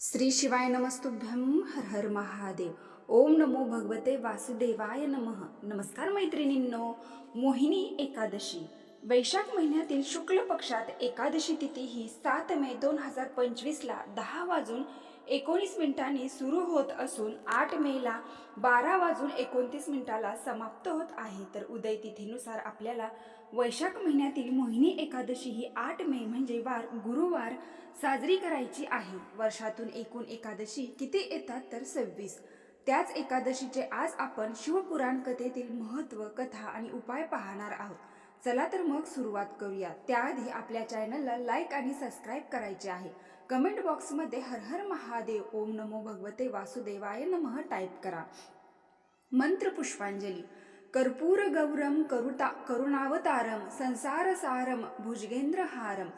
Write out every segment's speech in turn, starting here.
श्री शिवाय नमस्तुभ्यं हर हर महादेव. ओम नमो भगवते वासुदेवाय नमः. नमस्कार मैत्रिणींनो मोहिनी एकादशी. वैशाख महिन्यातील शुक्ल पक्षात एकादशी तिथी ही सात मे दोन हजार पंचवीसला दहा वाजून एकोणीस मिनिटांनी सुरू होत असून आठ मेला बारा वाजून एकोणतीस मिनिटाला समाप्त होत आहे. तर उदय तिथीनुसार आपल्याला वैशाख महिन्यातील मोहिनी एकादशी ही आठ मे म्हणजे वार गुरुवार साजरी करायची आहे. वर्षातून एकूण एकादशी किती येतात तर सव्वीस. त्याच एकादशीचे आज आपण शिवपुराण कथेतील महत्त्व कथा आणि उपाय पाहणार आहोत. चला तर मग सुरुवात करूया. त्याआधी आपल्या चॅनलला लाईक आणि सबस्क्राईब करायचे आहे. कमेंट बॉक्समध्ये हर हर महादेव ओम नमो भगवते वासुदेवाय नमः टाईप करा. मंत्र पुष्पांजली. कर्पूर गौरम करुता करुणावतारम संसारसारम भुजगेंद्रहारम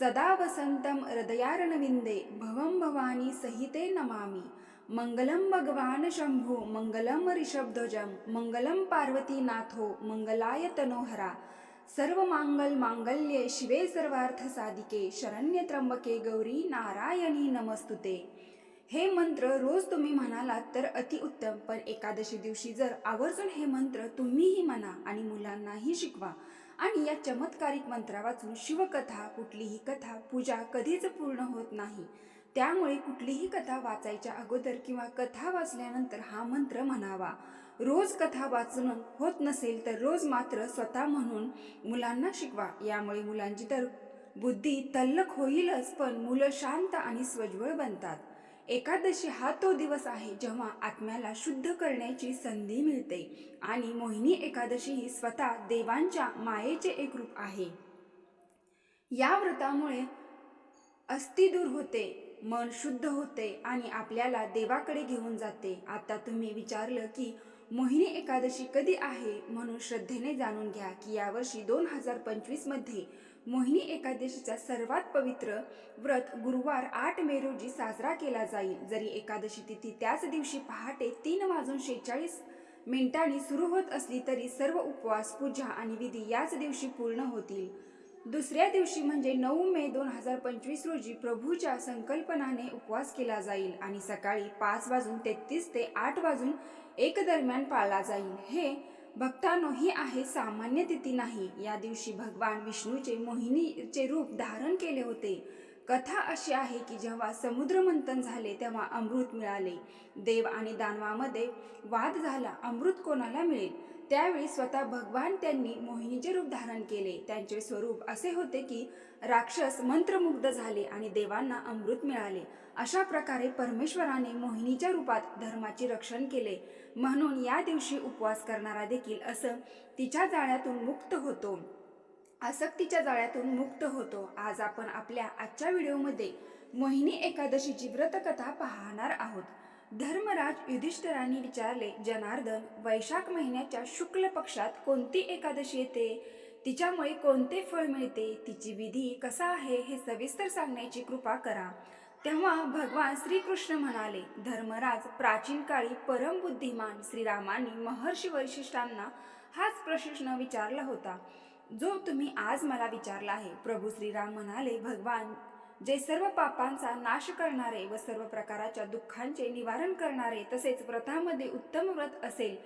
सदा वसंतम हृदयारणविंदे भवं भवानी सहिते नमामि. मंगलम भगवान शंभो मंगलम ऋषभध्वजम मंगलम पार्वतीनाथो मंगलाय तनोहरा. सर्व मांगल मांगल्ये शिवे सर्वार्थ साधिके शरण्य त्र्यंबके गौरी नारायणी नमस्तुते. हे मंत्र रोज तुम्ही म्हणालात तर अतिउत्तम पण एकादशी दिवशी जर आवर्जून हे मंत्र तुम्हीही म्हणा आणि मुलांनाही शिकवा आणि या चमत्कारिक मंत्रा वाचून शिवकथा कुठलीही कथा पूजा कधीच पूर्ण होत नाही. त्यामुळे कुठलीही कथा वाचायच्या अगोदर किंवा कथा वाचल्यानंतर हा मंत्र म्हणावा. रोज कथा वाचणं होत नसेल तर रोज मात्र स्वतः म्हणून मुलांना शिकवा. यामुळे मुलांची तर बुद्धी तल्लख होईलच पण मुलं शांत आणि स्वज्वळ बनतात. एकादशी हा तो दिवस आहे जेव्हा आत्म्याला शुद्ध करण्याची संधी मिळते आणि मोहिनी एकादशी ही स्वतः देवांच्या मायेचे एक रूप आहे. या व्रतामुळे अस्थि दूर होते. मन शुद्ध होते आणि आपल्याला देवाकडे घेऊन जाते. आता तुम्ही विचारलं की मोहिनी एकादशी कधी आहे? म्हणून श्रद्धेने जाणून घ्या की यावर्षी दोन हजार पंचवीसमध्ये मोहिनी एकादशीचा सर्वात पवित्र व्रत गुरुवार आठ मे रोजी साजरा केला जाईल. जरी एकादशी तिथी त्याच दिवशी पहाटे तीन वाजून शेहेचाळीस मिनिटांनी सुरू होत असली तरी सर्व उपवास पूजा आणि विधी याच दिवशी पूर्ण होतील. दुसऱ्या दिवशी म्हणजे नऊ मे दोन हजार पंचवीस रोजी प्रभूच्या संकल्पनाने उपवास केला जाईल आणि सकाळी पाच वाजून तेहतीस ते आठ वाजून एक दरम्यान पाळला जाईल. हे भक्तांनो ही आहे सामान्य तिथी नाही. या दिवशी भगवान विष्णूचे मोहिनीचे रूप धारण केले होते. कथा अशी आहे की जेव्हा समुद्र मंथन झाले तेव्हा अमृत मिळाले. देव आणि दानवामध्ये वाद झाला अमृत कोणाला मिळेल? त्यावेळी स्वतः भगवान त्यांनी मोहिनीचे रूप धारण केले. त्यांचे स्वरूप असे होते की राक्षस मंत्रमुग्ध झाले आणि देवांना अमृत मिळाले. अशा प्रकारे परमेश्वराने मोहिनीच्या रूपात धर्माचे रक्षण केले. म्हणून या दिवशी उपवास करणारा देखील असं तिच्या जाळ्यातून मुक्त होतो. आसक्तीच्या जाळ्यातून मुक्त होतो. आज आपण आपल्या आजच्या व्हिडिओमध्ये मोहिनी एकादशीची व्रतकथा पाहणार आहोत. धर्मराज युधिष्ठरांनी विचारले जनार्दन वैशाख महिन्याच्या शुक्ल पक्षात कोणती एकादशी येते? तिच्यामुळे कोणते फळ मिळते? तिची विधी कसा आहे? हे सविस्तर सांगण्याची कृपा करा. तेव्हा भगवान श्रीकृष्ण म्हणाले धर्मराज प्राचीन काळी परमबुद्धिमान श्रीरामांनी महर्षी वैशिष्ट्यांना हाच प्रश्न विचारला होता. जो तुम्ही आज मला विचारला आहे. प्रभू श्रीराम म्हणाले भगवान जे सर्व पापांचा नाश करणारे व सर्व प्रकाराच्या दुःखांचे निवारण करणारे तसेच व्रतामध्ये उत्तम व्रत असेल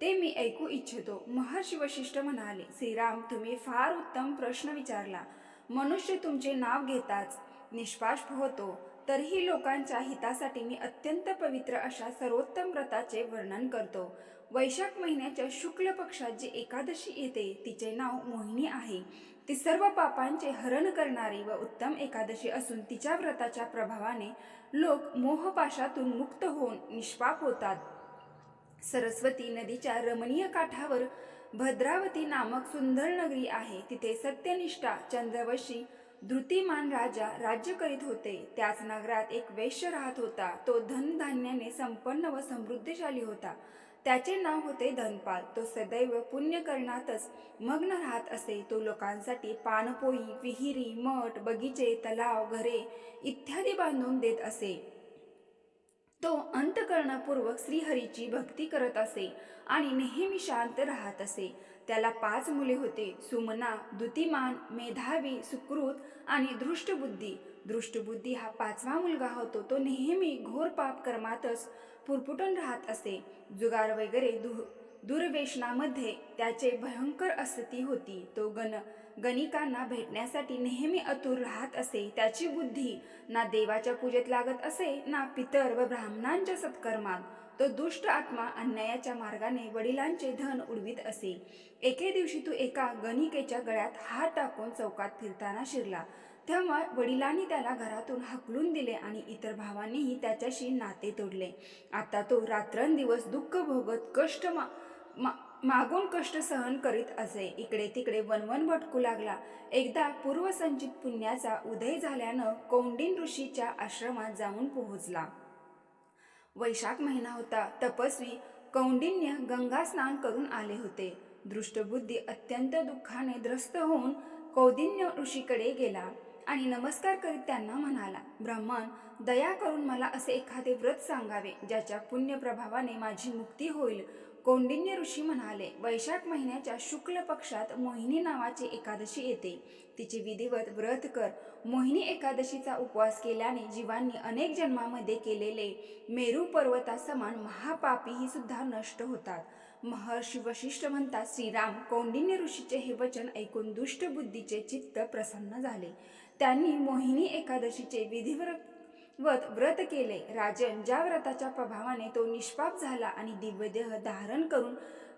ते मी ऐकू इच्छितो. महर्षी वशिष्ठ म्हणाले श्रीराम तुम्ही फार उत्तम प्रश्न विचारला. मनुष्य तुमचे नाव घेताच निष्पाष्प होतो. तरीही लोकांच्या हितासाठी मी अत्यंत पवित्र अशा सर्वोत्तम व्रताचे वर्णन करतो. वैशाख महिन्याच्या शुक्ल पक्षात जी एकादशी येते तिचे नाव मोहिनी आहे. ती सर्व पापांचे हरण करणारी व उत्तम एकादशी असून तिच्या व्रताच्या प्रभावाने लोक मोहपाशातून मुक्त होऊन निष्पाप होतात. सरस्वती नदीच्या रमणीय काठावर भद्रावती नामक सुंदर नगरी आहे. तिथे सत्यनिष्ठा चंद्रवशी धृतिमान राजा राज्य करीत होते. त्याच नगरात एक वैश्य राहत होता. तो धनधान्याने संपन्न व समृद्धशाली होता. त्याचे नाव होते धनपाल. तो सदैव पुण्य करण्यातच मग्न राहत असे. तो लोकांसाठी पानपोई विहिरी मठ बगीचे तलाव घरे इत्यादी बांधून देत असे. तो अंतकरणापूर्वक श्रीहरीची भक्ती करत असे आणि नेहमी शांत राहत असे. त्याला पाच मुले होते. सुमना दुतिमान मेधावी सुकृत आणि दृष्टबुद्धी दृष्टबुद्धी हा पाचवा मुलगा होतो तो नेहमी घोर पाप कर्मातच पुरपुटून राहत असे. जुगार वगैरे दु दुर्वेशनामध्ये त्याचे भयंकर असती होती. तो गण गणिकांना भेटण्यासाठी नेहमी अतुर राहत असे. त्याची बुद्धी ना देवाच्या पूजेत लागत असे ना पितर व ब्राह्मणांच्या सत्कर्मात. तो दुष्ट आत्मा अन्यायाच्या मार्गाने वडिलांचे धन उडवीत असे. एके दिवशी तू एका गणिकेच्या गळ्यात हात टाकून चौकात फिरताना शिरला. तेव्हा वडिलांनी त्याला घरातून हकलून दिले आणि इतर भावांनीही त्याच्याशी नाते तोडले. आता तो रात्रंदिवस दुःख भोगत कष्ट मा मा- मागून कष्ट सहन करीत असे. इकडे तिकडे वनवन भटकू लागला. एकदा पूर्वसंचित पुण्याचा उदय झाल्यानं कौंडिन ऋषीच्या आश्रमात जाऊन पोहोचला. वैशाख महिना होता. तपस्वी कौंडिन्य गंगा स्नान करून आले होते. दृष्टबुद्धी अत्यंत दुःखाने त्रस्त होऊन कौदिन्य ऋषीकडे गेला आणि नमस्कार करीत त्यांना म्हणाला ब्राह्मण दया करून मला असे एखादे व्रत सांगावे ज्याच्या पुण्यप्रभावाने माझी मुक्ती होईल. कौंडिन्य ऋषी म्हणाले वैशाख महिन्याच्या शुक्ल पक्षात मोहिनी नावाची एकादशी येते. तिचे विधिवत व्रत कर. मोहिनी एकादशीचा उपवास केल्याने जीवांनी अनेक जन्मामध्ये केलेले मेरू पर्वतासमान महापापीही सुद्धा नष्ट होतात. महर्षी वशिष्ठ म्हणतात श्रीराम कौंडिन्य ऋषीचे हे वचन ऐकून दुष्ट बुद्धीचे चित्त प्रसन्न झाले. त्यांनी मोहिनी एकादशीचे विधिव्रत वत व्रत केले. राजन ज्या व्रताच्या प्रभावाने तो निष्पाप झाला आणि दिव्यदेह धारण करून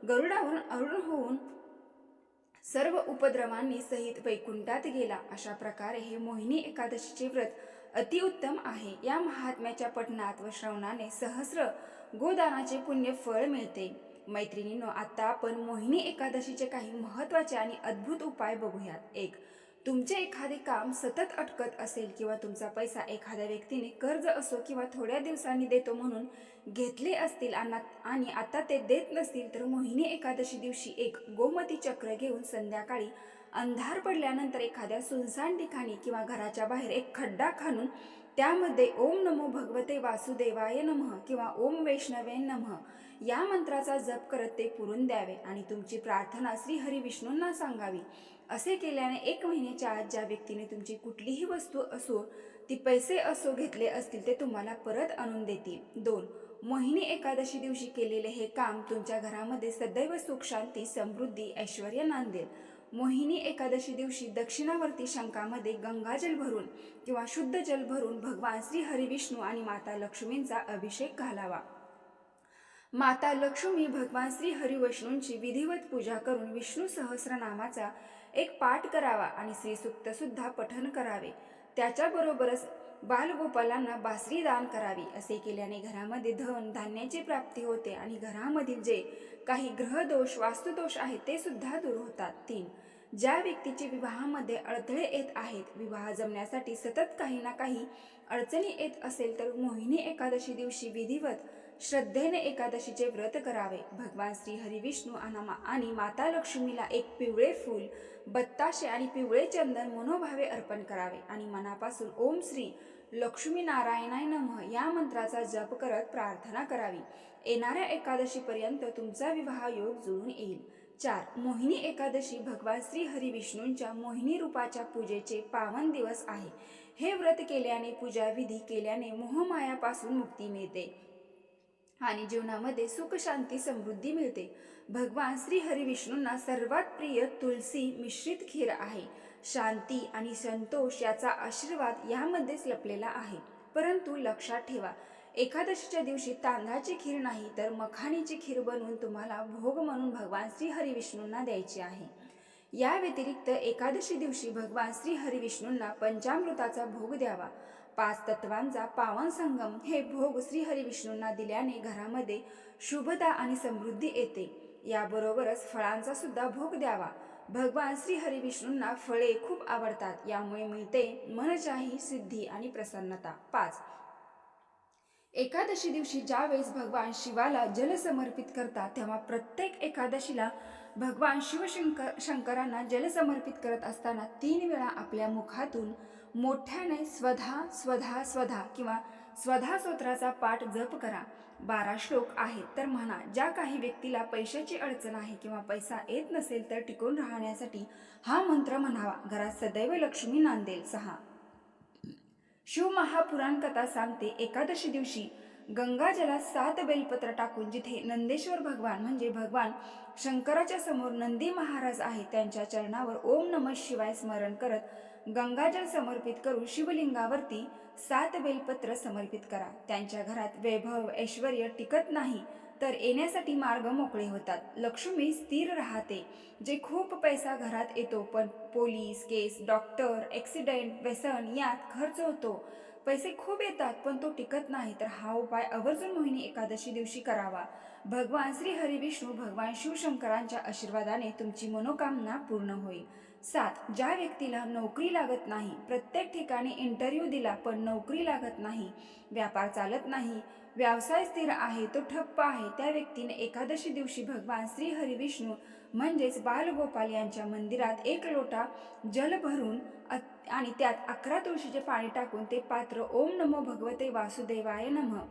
गरुडावरून अरुण होऊन सर्व उपद्रवांनी सहित वैकुंठात गेला. अशा प्रकारे हे मोहिनी एकादशीचे व्रत अतिउत्तम आहे. या महात्म्याच्या पठणात व श्रवणाने सहस्र गोदानाचे पुण्य फळ मिळते. मैत्रिणींनो आता आपण मोहिनी एकादशीचे काही महत्त्वाचे आणि अद्भुत उपाय बघूयात. एक तुमचे एखादे काम सतत अटकत असेल किंवा तुमचा पैसा एखाद्या व्यक्तीने कर्ज असो किंवा थोड्या दिवसांनी देतो म्हणून घेतले असतील आणि आता ते देत नसतील तर मोहिनी एकादशी दिवशी एक गोमती चक्र घेऊन संध्याकाळी अंधार पडल्यानंतर एखाद्या सुनसान ठिकाणी किंवा घराच्या बाहेर एक खड्डा खाणून त्यामध्ये ओम नमो भगवते वासुदेवाय नमः किंवा ओम वैष्णवे नमः या मंत्राचा जप करत ते पुरून द्यावे आणि तुमची प्रार्थना श्री हरिविष्णूंना सांगावी. असे केल्याने एक महिन्याच्या आत ज्या व्यक्तीने तुमची कुठलीही वस्तू असो ती पैसे असो घेतले असतील ते तुम्हाला परत आणून देतील. दोन मोहिनी एकादशी दिवशी केलेले हे काम तुमच्या घरामध्ये सदैव सुख शांती समृद्धी ऐश्वर नांदेल. मोहिनी एकादशी दिवशी दक्षिणावर्ती शंकामध्ये गंगाजल भरून किंवा शुद्ध जल भरून भगवान श्री हरिविष्णू आणि माता लक्ष्मींचा अभिषेक घालावा. माता लक्ष्मी भगवान श्री हरिवैष्णूंची विधिवत पूजा करून विष्णू सहस्रनामाचा एक पाठ करावा आणि श्रीसुक्त सुद्धा पठन करावे. त्याच्याबरोबरच बालगोपालांना बासरी दान करावी असे केल्याने घरामध्ये धन धान्याची प्राप्ती होते आणि घरामधील जे काही ग्रहदोष वास्तुदोष आहेत ते सुद्धा दूर होतात. तीन ज्या व्यक्तीचे विवाहामध्ये अडथळे येत आहेत विवाह जमण्यासाठी सतत काही ना काही अडचणी येत असेल तर मोहिनी एकादशी दिवशी विधिवत श्रद्धेने एकादशीचे व्रत करावे. भगवान श्री हरिविष्णू आणि आणि माता लक्ष्मीला एक पिवळे फूल बत्ताशे आणि पिवळे चंदन मनोभावे अर्पण करावे आणि मनापासून ओम श्री लक्ष्मी नारायणाय नमः या मंत्राचा जप करत प्रार्थना करावी. येणाऱ्या एकादशीपर्यंत तुमचा विवाह योग जुळून येईल. चार मोहिनी एकादशी भगवान श्री हरिविष्णूंच्या मोहिनी रूपाच्या पूजेचे पावन दिवस आहे. हे व्रत केल्याने पूजाविधी केल्याने मोहमायापासून मुक्ती मिळते. आणि जीवनामध्ये सुख शांती समृद्धी मिळते. भगवान श्री हरिविष्णूंना सर्वात प्रिय तुलसी मिश्रित खीर आहे. शांती आणि संतोष याचा आशीर्वाद यामध्येच लपलेला आहे. परंतु लक्षात ठेवा एकादशीच्या दिवशी तांदळाची खीर नाही तर मखाणीची खीर बनवून तुम्हाला भोग म्हणून भगवान श्री हरिविष्णूंना द्यायची आहे. या व्यतिरिक्त एकादशी दिवशी भगवान श्री हरिविष्णूंना पंचामृताचा भोग द्यावा. पाच तत्वांचा पावन संगम हे भोग श्री हरिविष्णूंना दिल्याने घरामध्ये शुभता आणि समृद्धी येते. याबरोबरच फळांचा सुद्धा भोग द्यावा. भगवान श्री हरिविष्णूंना फळे खूप आवडतात यामुळे मिळते मनचाही सिद्धी आणि प्रसन्नता. पाच. एकादशी दिवशी ज्यावेळेस भगवान शिवाला जल समर्पित करतात तेव्हा प्रत्येक एकादशीला भगवान शिवशंकर शंकरांना जल समर्पित करत असताना तीन वेळा आपल्या मुखातून मोठ्याने स्वधा स्वधा स्वधा किंवा स्वधा स्तोत्राचा पाठ जप करा. बारा श्लोक आहेत. तर म्हणा ज्या काही व्यक्तीला पैशाची अडचण आहे किंवा पैसा येत नसेल तर टिकून राहण्यासाठी हा मंत्र म्हणावा. घरात सदैव लक्ष्मी नांदेल. सहा. शिवमहापुराण कथा सांगते. एकादशी दिवशी गंगाजलात सात बेलपत्र टाकून जिथे नंदेश्वर भगवान म्हणजे भगवान शंकराच्या समोर नंदी महाराज आहे त्यांच्या चरणावर ओम नमः शिवाय स्मरण करत गंगाजल समर्पित करून शिवलिंगावरती सात बेलपत्र समर्पित करा. त्यांच्या घरात वैभव ऐश्वर टिकत नाही. तर येण्यासाठी मार्ग मोकळे होतात. लक्ष्मी स्थिर राहते जे खूप पैसा घरात येतो पण पोलीस केस डॉक्टर ॲक्सिडेंट व्यसन यात खर्च होतो. पैसे खूप येतात पण तो टिकत नाही. तर हा उपाय आवर्जून मोहिनी एकादशी दिवशी करावा. भगवान श्री हरी विष्णू भगवान शिवशंकरांच्या आशीर्वादाने तुमची मनोकामना पूर्ण होईल. सात ज्या व्यक्तीला नोकरी लागत नाही प्रत्येक ठिकाणी इंटरव्ह्यू दिला पण नोकरी लागत नाही व्यापार चालत नाही व्यवसाय स्थिर आहे तो ठप्प आहे. त्या व्यक्तीने एकादशी दिवशी भगवान श्री हरिविष्णू म्हणजेच बालगोपाल यांच्या मंदिरात एक लोटा जल भरून आणि त्यात अकरा तुळशीचे पाणी टाकून ते पात्र ओम नमो भगवते वासुदेवाय नमः.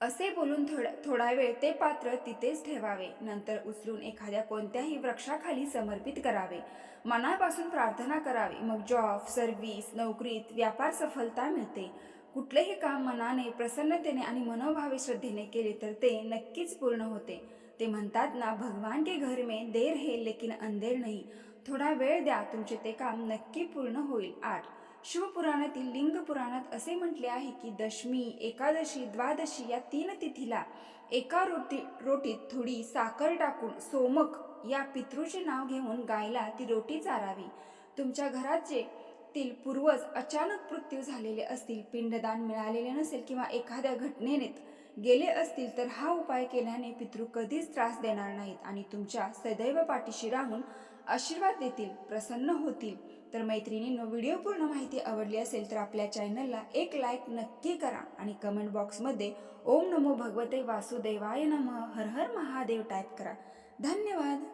असे बोलून थोडा थोडा वेळ ते पात्र तिथेच ठेवावे. नंतर उचलून एखाद्या कोणत्याही वृक्षाखाली समर्पित करावे. मनापासून प्रार्थना करावी. मग जॉब सर्व्हिस नोकरीत व्यापार सफलता मिळते. कुठलेही काम मनाने प्रसन्नतेने आणि मनोभावे श्रद्धेने केले तर ते नक्कीच पूर्ण होते. ते म्हणतात ना भगवान के घर में देर है लेकिन अंधेर नाही. थोडा वेळ द्या तुमचे ते काम नक्की पूर्ण होईल. आठ. शिवपुराणातील लिंग पुराणात असे म्हटले आहे की दशमी एकादशी द्वादशी या तीन तिथीला एका रोटी रोटीत थोडी साखर टाकून सोमक या पितृचे नाव घेऊन गायला ती रोटी चारावी. तुमच्या घरात जे तील पूर्वज अचानक मृत्यू झालेले असतील पिंडदान मिळालेले नसेल किंवा एखाद्या घटनेने गेले असतील तर हा उपाय केल्याने पितृ कधीच त्रास देणार नाहीत आणि तुमच्या सदैव पाठीशी राहून आशीर्वाद देतील प्रसन्न होतील. तर मैत्रिणींनो व्हिडिओ पूर्ण माहिती आवडली असेल तर आपल्या चॅनलला एक लाईक नक्की करा आणि कमेंट बॉक्समध्ये ओम नमो भगवते वासुदेवाय नमः हर हर महादेव टाईप करा. धन्यवाद.